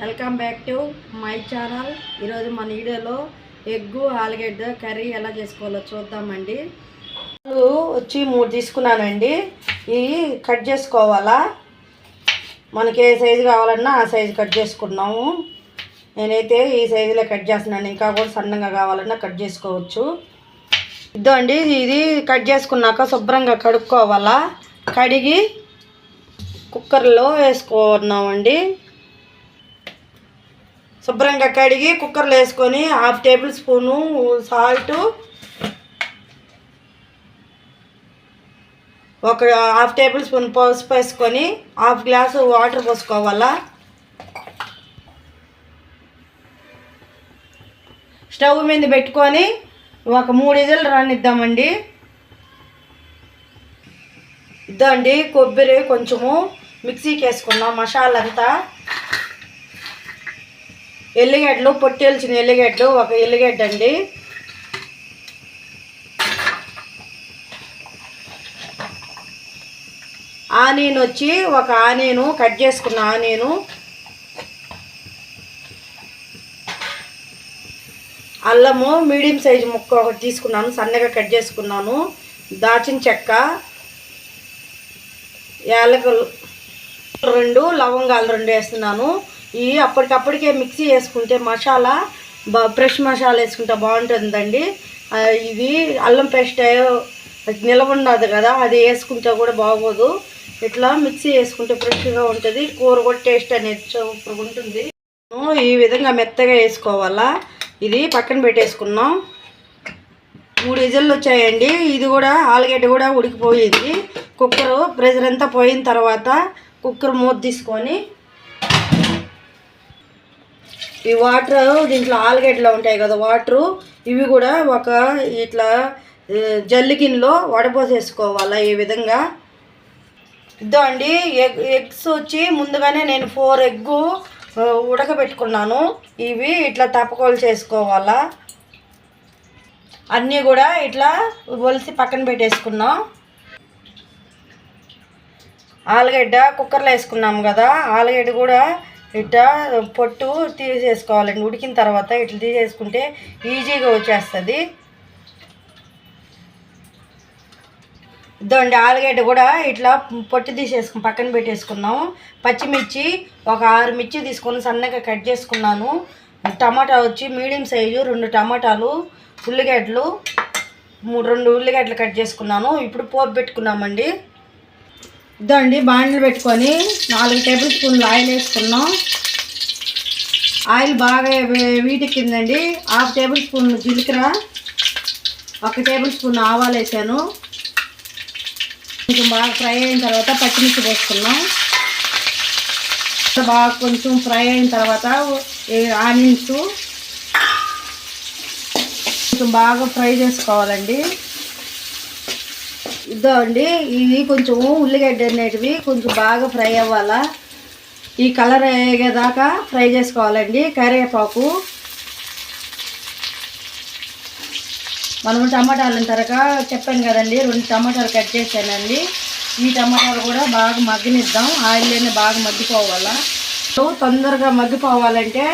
Welcome back to my channel. ఈరోజు మన వీడియోలో ఎగ్గు ఆలుగడ్డ కర్రీ ఎలా చేసుకోవాలో చూద్దామండి. వచ్చి మూడు తీసుకున్నానండి. ఇవి కట్ చేసుకోవాలా? మనకి ఏ సైజు కావాలన్నా ఆ సైజు కట్ చేసుకున్నాము. నేనైతే ఈ సైజులో కట్ చేస్తున్నాను. ఇంకా కూడా సన్నగా కావాలన్నా కట్ చేసుకోవచ్చు. ఇద్దో అండి ఇది కట్ చేసుకున్నాక శుభ్రంగా కడుక్కోవాలా? కడిగి కుక్కర్లో వేసుకున్నామండి. శుభ్రంగా కడిగి కుక్కర్లో వేసుకొని హాఫ్ టేబుల్ స్పూను సాల్ట్ ఒక హాఫ్ టేబుల్ స్పూన్ పసుపు వేసుకొని హాఫ్ గ్లాసు వాటర్ పోసుకోవాలా? స్టవ్ మీద పెట్టుకొని ఒక మూడు ఇజలు రానిద్దామండి. ఇద్దండి కొబ్బరి కొంచెము మిక్సీకి వేసుకున్నాం మసాలా అంతా ఎల్లిగడ్డలు పొట్టేల్చిన ఎల్లిగడ్డలు ఒక ఎల్లిగడ్డ అండి. ఆనియన్ వచ్చి ఒక ఆనియను కట్ చేసుకున్న ఆనియను అల్లము మీడియం సైజు ముక్క ఒకటి తీసుకున్నాను సన్నగా కట్ చేసుకున్నాను. దాచిన చెక్క యాలకులు రెండు లవంగాలు రెండు వేస్తున్నాను. ఇవి అప్పటికప్పటికే మిక్సీ వేసుకుంటే మసాలా బా ఫ్రెష్ మసాలా వేసుకుంటే బాగుంటుందండి. ఇది అల్లం పేస్ట్ నిలవ ఉండదు కదా అది వేసుకుంటే కూడా బాగోదు. ఇట్లా మిక్సీ వేసుకుంటే ఫ్రెష్గా ఉంటుంది. కూర కూడా టేస్ట్ అనేది సూపర్గా ఉంటుంది. ఈ విధంగా మెత్తగా వేసుకోవాలా. ఇది పక్కన పెట్టేసుకున్నాం. మూడు విజిల్లు వచ్చాయండి. ఇది కూడా ఆలుగడ్డ కూడా ఉడికిపోయింది. కుక్కర్ ప్రెజర్ అంతా పోయిన తర్వాత కుక్కర్ మూత తీసుకొని ఈ వాటర్ దీంట్లో ఆలుగడ్డలో ఉంటాయి కదా వాటరు ఇవి కూడా ఒక ఇట్లా జల్లిగిన్లో జల్లి గిన్నెలో వడపోసేసుకోవాలా ఈ విధంగా. ఇద్దో అండి ఎగ్ ఎగ్స్ వచ్చి ముందుగానే నేను ఫోర్ ఎగ్గు ఉడకబెట్టుకున్నాను. ఇవి ఇట్లా తప్పకోలు చేసుకోవాలా. అన్నీ కూడా ఇట్లా ఒలిసి పక్కన పెట్టేసుకున్నాం. ఆలుగడ్డ కుక్కర్లో వేసుకున్నాం కదా ఆలుగడ్డ కూడా ఇట్లా పొట్టు తీసేసుకోవాలండి. ఉడికిన తర్వాత ఇట్లా తీసేసుకుంటే ఈజీగా వచ్చేస్తుంది. ఇదండి ఆలుగడ్డ కూడా ఇట్లా పొట్టు తీసేసుకుని పక్కన పెట్టేసుకున్నాం పచ్చిమిర్చి ఒక ఆరు మిర్చి తీసుకొని సన్నగా కట్ చేసుకున్నాను. టమాటా వచ్చి మీడియం సైజు రెండు టమాటాలు ఉల్లిగడ్డలు మూడు రెండు ఉల్లిగడ్డలు కట్ చేసుకున్నాను. ఇప్పుడు పోపు పెట్టుకున్నామండి. ఇదండి బాండ్లు పెట్టుకొని నాలుగు టేబుల్ స్పూన్లు ఆయిల్ వేసుకున్నాం. ఆయిల్ బాగా వే- వీటెక్కిందండి. హాఫ్ టేబుల్ స్పూన్ జీలకర్ర ఒక టేబుల్ స్పూన్ ఆవాలు వేసాను. కొంచెం బాగా ఫ్రై అయిన తర్వాత పచ్చిమిర్చి పోసుకున్నాం. బాగా కొంచెం ఫ్రై అయిన తర్వాత ఆనియన్స్ కొంచెం బాగా ఫ్రై చేసుకోవాలండి. ఇద్దామండి. ఇవి కొంచెం ఉల్లిగడ్డ అనేటివి కొంచెం బాగా ఫ్రై అవ్వాలా? ఈ కలర్ అయ్యేదాకా ఫ్రై చేసుకోవాలండి కరివేపాకు. మనం టమాటాలు తరక చెప్పాను కదండి రెండు టమాటాలు కట్ చేశానండి. ఈ టమాటాలు కూడా బాగా మగ్గనిద్దాం ఆయిల్లోనే బాగా మగ్గిపోవాలా. సో తొందరగా మగ్గిపోవాలంటే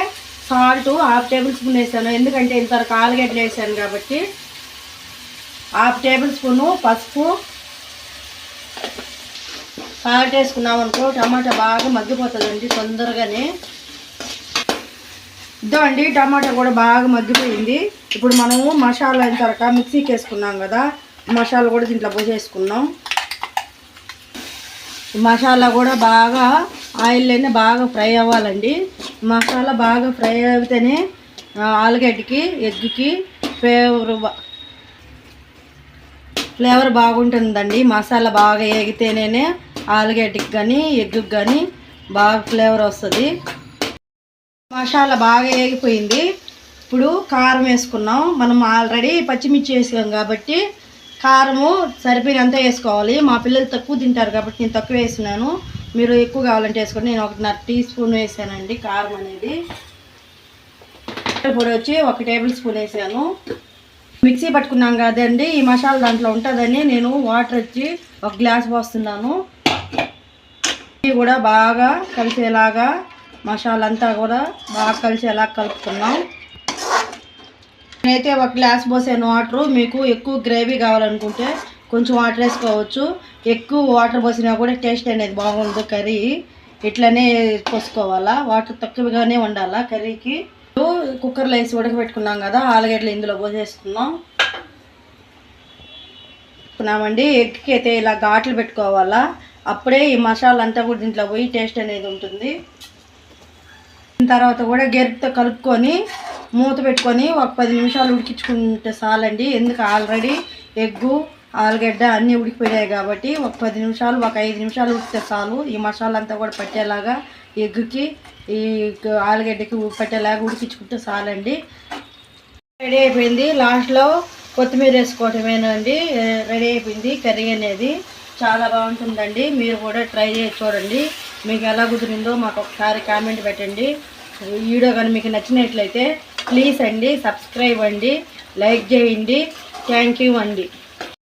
సాల్ట్ హాఫ్ టేబుల్ స్పూన్ వేసాను ఎందుకంటే ఇంతవరకు ఆలుగడ్డలు వేసాను కాబట్టి. హాఫ్ టేబుల్ స్పూను పసుపు సాల్ట్ వేసుకున్నాం అనుకో టమాటా బాగా మగ్గిపోతుందండి తొందరగానే. ఇద్దామండి అండి టమాటా కూడా బాగా మగ్గిపోయింది. ఇప్పుడు మనము మసాలా అయిన తర్వాత మిక్సీకి వేసుకున్నాం కదా మసాలా కూడా దీంట్లో పోసేసుకున్నాం మసాలా కూడా బాగా ఆయిల్లోనే బాగా ఫ్రై అవ్వాలండి. మసాలా బాగా ఫ్రై అయితేనే ఆలుగడ్డకి ఎగ్కి ఫ్లేవర్ ఫ్లేవర్ బాగుంటుందండి. మసాలా బాగా ఎగితేనే ఆలుగడ్డకి కానీ ఎగ్కి కానీ బాగా ఫ్లేవర్ వస్తుంది. మసాలా బాగా వేగిపోయింది ఇప్పుడు కారం వేసుకున్నాం. మనం ఆల్రెడీ పచ్చిమిర్చి వేసాం కాబట్టి కారము సరిపోయినంత వేసుకోవాలి. మా పిల్లలు తక్కువ తింటారు కాబట్టి నేను తక్కువ వేసినాను. మీరు ఎక్కువ కావాలంటే వేసుకోండి. నేను ఒకటిన్నర టీ స్పూన్ వేసానండి కారం అనేది. పొడి వచ్చి ఒక టేబుల్ స్పూన్ వేసాను. మిక్సీ పట్టుకున్నాం కదండి. ఈ మసాలా దాంట్లో ఉంటుందని నేను వాటర్ వచ్చి ఒక గ్లాస్ పోస్తున్నాను. ఇవి కూడా బాగా కలిసేలాగా మసాలా అంతా కూడా బాగా కలిసేలా కలుపుకున్నాం నేనైతే ఒక గ్లాస్ పోసాను వాటర్. మీకు ఎక్కువ గ్రేవీ కావాలనుకుంటే కొంచెం వాటర్ వేసుకోవచ్చు. ఎక్కువ వాటర్ పోసినా కూడా టేస్ట్ అనేది బాగుంది కర్రీ. ఇట్లనే పోసుకోవాలా. వాటర్ తక్కువగానే ఉండాలా కర్రీకి. కుక్కర్లో వేసి ఉడకబెట్టుకున్నాం కదా ఆలుగడ్డలు ఇందులో పోసేసుకున్నాం పెట్టుకున్నామండి. ఎగ్కి అయితే ఇలా ఘాట్లు పెట్టుకోవాలా. అప్పుడే ఈ మసాలా అంతా కూడా దీంట్లో పోయి టేస్ట్ అనేది ఉంటుంది. తర్వాత కూడా గెరిటితో కలుపుకొని మూత పెట్టుకొని ఒక పది నిమిషాలు ఉడికించుకుంటే చాలండి. ఎందుకు? ఆల్రెడీ ఎగ్గు ఆలుగడ్డ అన్నీ ఉడికిపోయాయి కాబట్టి ఒక పది నిమిషాలు ఒక ఐదు నిమిషాలు ఉడికితే చాలు. ఈ మసాలా అంతా కూడా పట్టేలాగా ఎగ్గుకి ఈ ఆలుగడ్డకి పట్టేలాగా ఉడికించుకుంటే చాలండి. రెడీ అయిపోయింది. లాస్ట్లో కొత్తిమీర వేసుకోవటమేనండి. రెడీ అయిపోయింది కర్రీ అనేది. చాలా బాగుంటుందండి. మీరు కూడా ట్రై చేసి చూడండి. మీకు ఎలా కుదిరిందో మాకు ఒకసారి కామెంట్ పెట్టండి. వీడియో కానీ మీకు నచ్చినట్లయితే ప్లీజ్ అండి సబ్స్క్రైబ్ అండి లైక్ చేయండి. థ్యాంక్ యూ అండి.